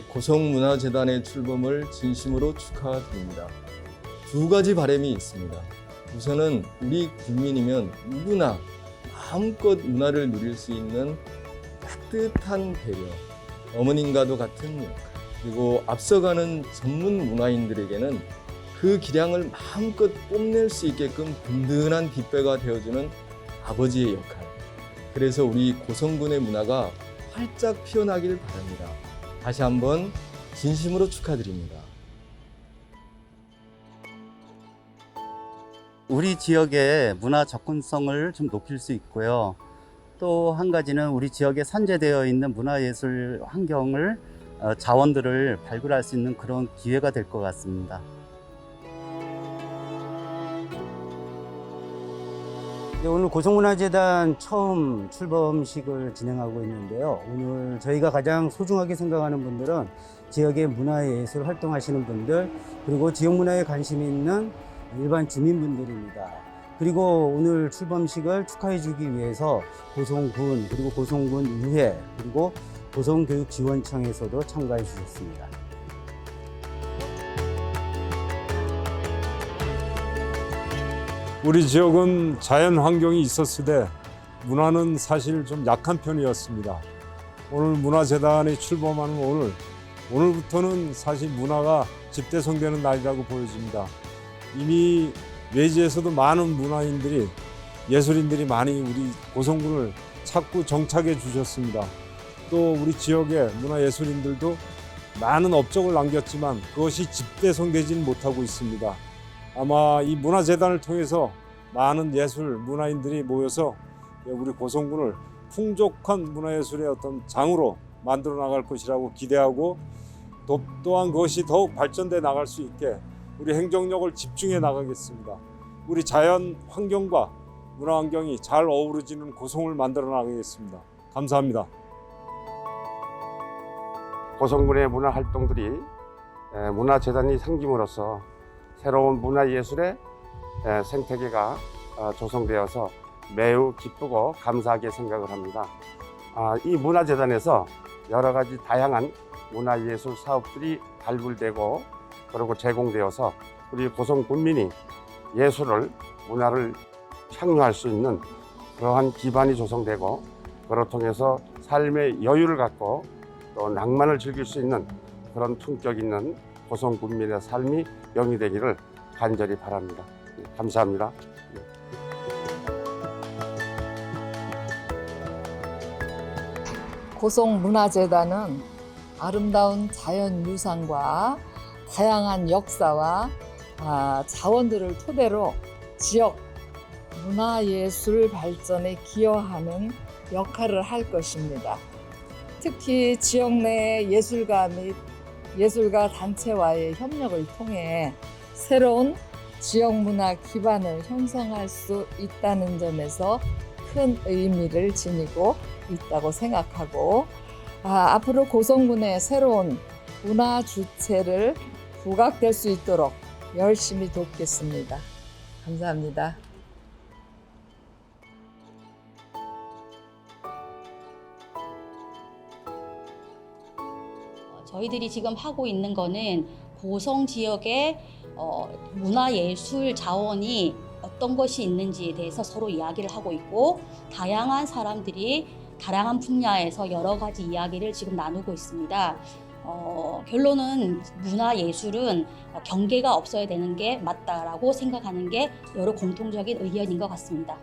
예, 고성문화재단의 출범을 진심으로 축하드립니다. 두 가지 바람이 있습니다. 우선은 우리 국민이면 누구나 마음껏 문화를 누릴 수 있는 따뜻한 배려, 어머님과도 같은 역할, 그리고 앞서가는 전문 문화인들에게는 그 기량을 마음껏 뽐낼 수 있게끔 든든한 뒷배가 되어주는 아버지의 역할. 그래서 우리 고성군의 문화가 활짝 피어나길 바랍니다. 다시 한번 진심으로 축하드립니다. 우리 지역의 문화 접근성을 좀 높일 수 있고요. 또 한 가지는 우리 지역에 산재되어 있는 문화예술 환경을 어, 자원들을 발굴할 수 있는 그런 기회가 될 것 같습니다. 네, 오늘 고성문화재단 처음 출범식을 진행하고 있는데요. 오늘 저희가 가장 소중하게 생각하는 분들은 지역의 문화예술 활동하시는 분들, 그리고 지역 문화에 관심 있는 일반 주민분들입니다. 그리고 오늘 출범식을 축하해주기 위해서 고성군, 그리고 고성군 의회, 그리고 고성교육지원청에서도 참가해 주셨습니다. 우리 지역은 자연 환경이 있었으되 문화는 사실 좀 약한 편이었습니다. 오늘 문화재단이 출범하는 오늘, 오늘부터는 사실 문화가 집대성되는 날이라고 보여집니다. 이미 외지에서도 많은 문화인들이 예술인들이 많이 우리 고성군을 찾고 정착해 주셨습니다. 또 우리 지역의 문화예술인들도 많은 업적을 남겼지만 그것이 집대성되지는 못하고 있습니다. 아마 이 문화재단을 통해서 많은 예술 문화인들이 모여서 우리 고성군을 풍족한 문화예술의 어떤 장으로 만들어 나갈 것이라고 기대하고 또, 또한 그것이 더욱 발전돼 나갈 수 있게 우리 행정력을 집중해 나가겠습니다. 우리 자연 환경과 문화 환경이 잘 어우러지는 고성을 만들어 나가겠습니다. 감사합니다. 고성군의 문화 활동들이 에, 문화재단이 생김으로써 새로운 문화예술의 에, 생태계가 어, 조성되어서 매우 기쁘고 감사하게 생각을 합니다. 아, 이 문화재단에서 여러 가지 다양한 문화예술 사업들이 발굴되고 그리고 제공되어서 우리 고성 군민이 예술을 문화를 향유할 수 있는 그러한 기반이 조성되고 그를 통해서 삶의 여유를 갖고 또 낭만을 즐길 수 있는 그런 품격 있는 고성 군민의 삶이 영위되기를 간절히 바랍니다. 예, 감사합니다. 고성 문화재단은 아름다운 자연 유산과 다양한 역사와 아, 자원들을 토대로 지역 문화예술 발전에 기여하는 역할을 할 것입니다. 특히 지역 내 예술가 및 예술가 단체와의 협력을 통해 새로운 지역 문화 기반을 형성할 수 있다는 점에서 큰 의미를 지니고 있다고 생각하고 아, 앞으로 고성군의 새로운 문화 주체를 부각될 수 있도록 열심히 돕겠습니다. 감사합니다. 저희들이 지금 하고 있는 거는 고성 지역의 어, 문화예술 자원이 어떤 것이 있는지에 대해서 서로 이야기를 하고 있고 다양한 사람들이 다양한 분야에서 여러 가지 이야기를 지금 나누고 있습니다. 어, 결론은 문화 예술은 경계가 없어야 되는 게 맞다라고 생각하는 게 여러 공통적인 의견인 것 같습니다.